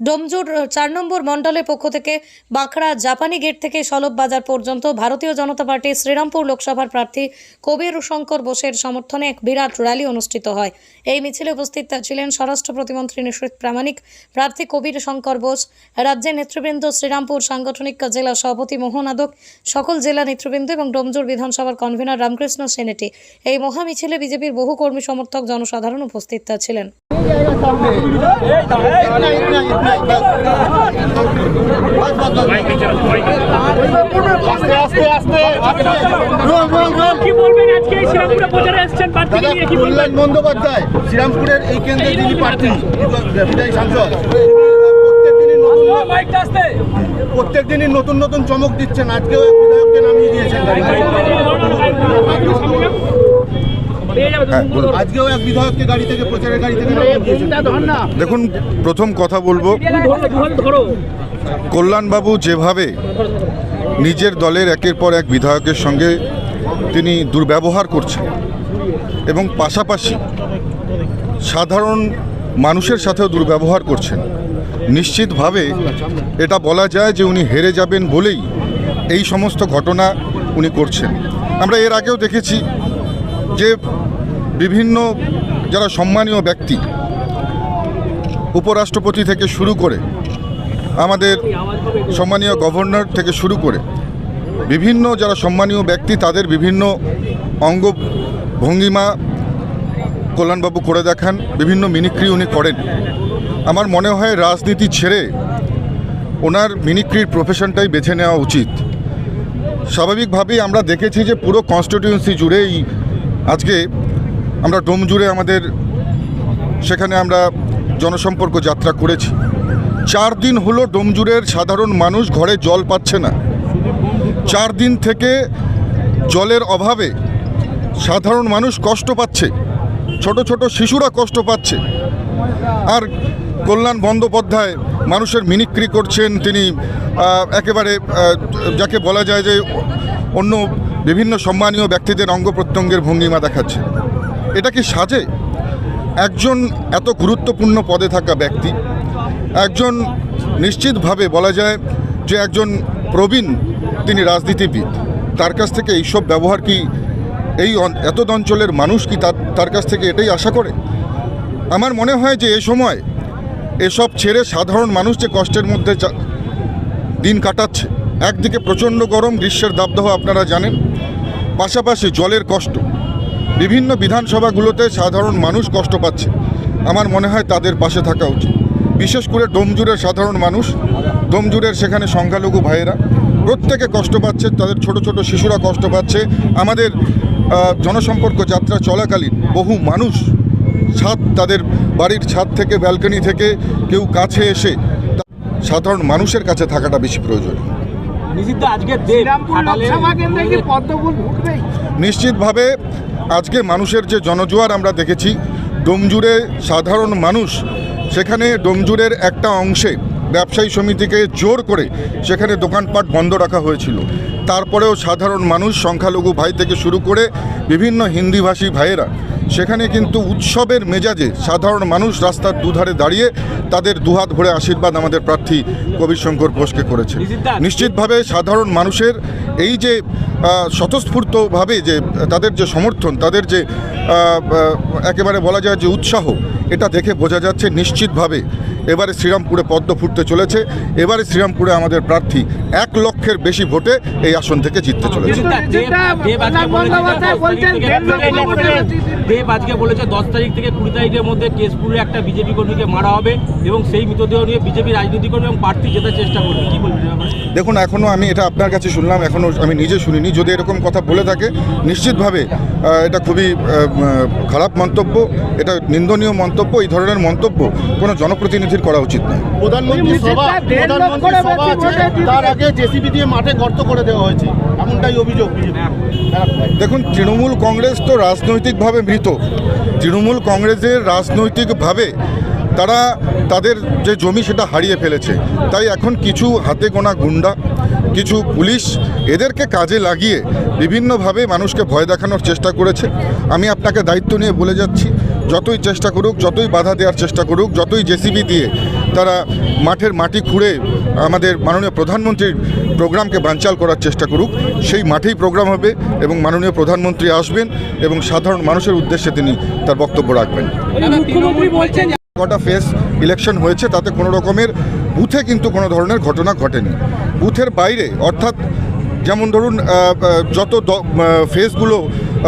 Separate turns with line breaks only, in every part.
ডোমজুর চার নম্বর মণ্ডলের পক্ষ থেকে বাঁকড়া জাপানি গেট থেকে সলভ বাজার পর্যন্ত ভারতীয় জনতা পার্টির শ্রীরামপুর লোকসভার প্রার্থী কবির শঙ্কর বোসের সমর্থনে এক বিরাট র্যালি অনুষ্ঠিত হয়। এই মিছিলে উপস্থিত ছিলেন স্বরাষ্ট্র প্রতিমন্ত্রী নিশ্চিত প্রামাণিক প্রার্থী কবির শঙ্কর বোস, রাজ্যের নেতৃবৃন্দ শ্রীরামপুর সাংগঠনিক জেলা সভাপতি মোহন আদক, সকল জেলা নেতৃবৃন্দ এবং ডোমজুর বিধানসভার কনভেনর রামকৃষ্ণ সেনেটি। এই মহা মিছিলে বিজেপির বহু কর্মী সমর্থক জনসাধারণ উপস্থিত ছিলেন।
কল্যাণ বন্দ্যোপাধ্যায় শ্রীরামপুরের এই কেন্দ্রে যিনি প্রার্থী সাংসদ প্রত্যেক দিনই নতুন নতুন চমক দিচ্ছেন। আজকেও বিধায়ককে নামিয়ে দিয়েছেন।
দেখুন প্রথম কথা বলব কল্যাণবাবু যেভাবে নিজের দলের একের পর এক বিধায়কের সঙ্গে তিনি দুর্ব্যবহার করছেন এবং পাশাপাশি সাধারণ মানুষের সাথেও দুর্ব্যবহার করছেন নিশ্চিতভাবে এটা বলা যায় যে উনি হেরে যাবেন বলেই এই সমস্ত ঘটনা উনি করছেন। আমরা এর আগেও দেখেছি যে বিভিন্ন যারা সম্মানীয় ব্যক্তি, উপরাষ্ট্রপতি থেকে শুরু করে, আমাদের সম্মানীয় গভর্নর থেকে শুরু করে, বিভিন্ন যারা সম্মানীয় ব্যক্তি, তাদের বিভিন্ন অঙ্গ ভঙ্গিমা কল্যাণবাবু করে দেখান, বিভিন্ন মিনিক্রি উনি করেন। আমার মনে হয় রাজনীতি ছেড়ে ওনার মিনিক্রির প্রফেশনটাই বেছে নেওয়া উচিত। স্বাভাবিকভাবেই আমরা দেখেছি যে পুরো কনস্টিটিউয়েন্সি জুড়েই আজকে আমরা ডোমজুড়ে আমাদের সেখানে আমরা জনসম্পর্ক যাত্রা করেছি। চার দিন হলো ডোমজুরের সাধারণ মানুষ ঘরে জল পাচ্ছে না। চার দিন থেকে জলের অভাবে সাধারণ মানুষ কষ্ট পাচ্ছে। ছোট ছোট শিশুরা কষ্ট পাচ্ছে। আর কল্যাণ বন্দ্যোপাধ্যায় মানুষের মিনিক্রি করছেন। তিনি একেবারে যাকে বলা যায় যে অন্য বিভিন্ন সম্মানীয় ব্যক্তিদের অঙ্গ প্রত্যঙ্গের ভঙ্গিমা দেখাচ্ছে। এটা কি সাজে? একজন এত গুরুত্বপূর্ণ পদে থাকা ব্যক্তি, একজন নিশ্চিতভাবে বলা যায় যে একজন প্রবীণ তিনি রাজনীতিবিদ, তার কাছ থেকে এইসব ব্যবহার কি এই এত অঞ্চলের মানুষ কি তার তার কাছ থেকে এটাই আশা করে? আমার মনে হয় যে এ সময় এসব ছেড়ে সাধারণ মানুষ যে কষ্টের মধ্যে দিন কাটাচ্ছে, একদিকে প্রচণ্ড গরম, গ্রীষ্মের দাবদাহ আপনারা জানেন পাশাপাশি জলের কষ্ট। বিভিন্ন বিধানসভাগুলোতে সাধারণ মানুষ কষ্ট পাচ্ছে। আমার মনে হয় তাদের পাশে থাকা উচিত। বিশেষ করে ডোমজুরের সাধারণ মানুষ ডোমজুরের সেখানে সংখ্যালঘু ভাইয়েরা, প্রত্যেকে কষ্ট পাচ্ছে, তাদের ছোট ছোট শিশুরা কষ্ট পাচ্ছে। আমাদের জনসম্পর্ক যাত্রা চলাকালীন বহু মানুষ ছাদ, তাদের বাড়ির ছাদ থেকে, ব্যালকনি থেকে কেউ কাছে এসে সাধারণ মানুষের কাছে থাকাটা বেশি প্রয়োজন।
নিষিদ্ধ আজকে দেব
নিশ্চিতভাবে আজকে মানুষের যে জনজোয়ার আমরা দেখেছি ডোমজুড়ে সাধারণ মানুষ সেখানে ডোমজুরের একটা অংশে ব্যবসায়ী সমিতিকে জোর করে সেখানে দোকানপাট বন্ধ রাখা হয়েছিল। তারপরেও সাধারণ মানুষ সংখ্যালঘু ভাই থেকে শুরু করে বিভিন্ন হিন্দিভাষী ভাইয়েরা সেখানে কিন্তু উৎসবের মেজাজে সাধারণ মানুষ রাস্তার দুধারে দাঁড়িয়ে তাদের দুহাত ভরে আশীর্বাদ আমাদের প্রার্থী কবির শঙ্কর ঘোষকে করেছে। নিশ্চিতভাবে। সাধারণ মানুষের এই যে স্বতঃস্ফূর্তভাবে যে তাদের যে সমর্থন তাদের যে একেবারে বলা যায় যে উৎসাহ এটা দেখে বোঝা যাচ্ছে নিশ্চিতভাবে এবারে শ্রীরামপুরে পদ্ম ফুটতে চলেছে। এবারে শ্রীরামপুরে আমাদের প্রার্থী এক লক্ষের বেশি ভোটে এই আসন থেকে জিততে চলেছে।
দেব আজকে বলেছে দশ তারিখ থেকে কুড়ি তারিখের মধ্যে কেশপুরে একটা বিজেপি কর্মীকে মারা হবে এবং সেই মৃতদেহ নিয়ে বিজেপি রাজনীতি করবে এবং প্রার্থী জেতার চেষ্টা করবে। কি বলবেন
দেখুন এখনও আমি এটা আপনার কাছে শুনলাম এখনও আমি নিজে শুনিনি। যদি এরকম কথা বলে থাকে নিশ্চিতভাবে এটা খুবই খারাপ মন্তব্য এটা নিন্দনীয় মন্তব্য এই ধরনের মন্তব্য কোনো জনপ্রতিনিধির করা উচিত নয়।
প্রধানমন্ত্রী সভা প্রধানমন্ত্রী সভা আছে তার আগে জেসিবি দিয়ে মাঠে গর্ত করে দেওয়া হয়েছে এমনটাই অভিযোগ
দেখুন তৃণমূল কংগ্রেস তো রাজনৈতিকভাবে মৃত। তৃণমূল কংগ্রেসের রাজনৈতিকভাবে তারা তাদের যে জমি সেটা হারিয়ে ফেলেছে। তাই এখন কিছু হাতে গোনা গুন্ডা কিছু পুলিশ এদেরকে কাজে লাগিয়ে বিভিন্নভাবে মানুষকে ভয় দেখানোর চেষ্টা করেছে। আমি আপনাকে দায়িত্ব নিয়ে বলে যাচ্ছি যতই চেষ্টা করুক যতই বাধা দেওয়ার চেষ্টা করুক যতই জেসিবি দিয়ে তারা মাঠের মাটি খুঁড়ে আমাদের মাননীয় প্রধানমন্ত্রীর প্রোগ্রামকে বানচাল করার চেষ্টা করুক সেই মাঠেই প্রোগ্রাম হবে এবং মাননীয় প্রধানমন্ত্রী আসবেন এবং সাধারণ মানুষের উদ্দেশ্যে তিনি তার বক্তব্য রাখবেন। কটা ফেস ইলেকশন হয়েছে তাতে কোনো রকমের বুথে কিন্তু কোনো ধরনের ঘটনা ঘটেনি। বুথের বাইরে অর্থাৎ যেমন ধরুন যত ফেসগুলো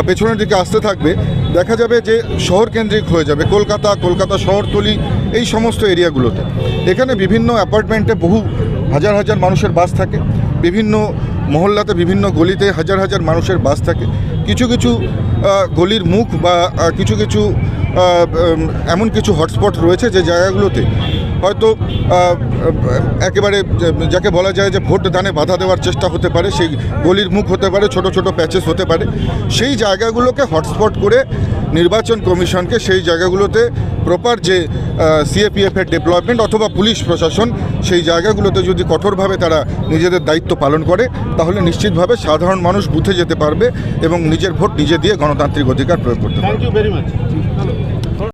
পেছনের দিকে আসতে থাকবে দেখা যাবে যে শহর কেন্দ্রিক হয়ে যাবে, কলকাতা কলকাতা শহরতলি, এই সমস্ত এরিয়াগুলোতে। এখানে বিভিন্ন অ্যাপার্টমেন্টে বহু হাজার হাজার মানুষের বাস থাকে, বিভিন্ন মহল্লাতে বিভিন্ন গলিতে হাজার হাজার মানুষের বাস থাকে। কিছু কিছু গলির মুখ বা কিছু কিছু এমন কিছু হটস্পট রয়েছে যে জায়গাগুলোতে হয়তো একেবারে যাকে বলা যায় যে ভোট দানে বাধা দেওয়ার চেষ্টা হতে পারে, সেই গলির মুখ হতে পারে, ছোট ছোট প্যাচেস হতে পারে, সেই জায়গাগুলোকে হটস্পট করে নির্বাচন কমিশনকে সেই জায়গাগুলোতে প্রপার যে সিএপিএফ এর ডেভেলপমেন্ট অথবা পুলিশ প্রশাসন, সেই জায়গাগুলোতে যদি কঠোরভাবে তারা নিজেদের দায়িত্ব পালন করে, তাহলে নিশ্চিতভাবে সাধারণ মানুষ বুথে যেতে পারবে এবং নিজের ভোট নিজে দিয়ে গণতান্ত্রিক অধিকার প্রয়োগ করতে পারবে।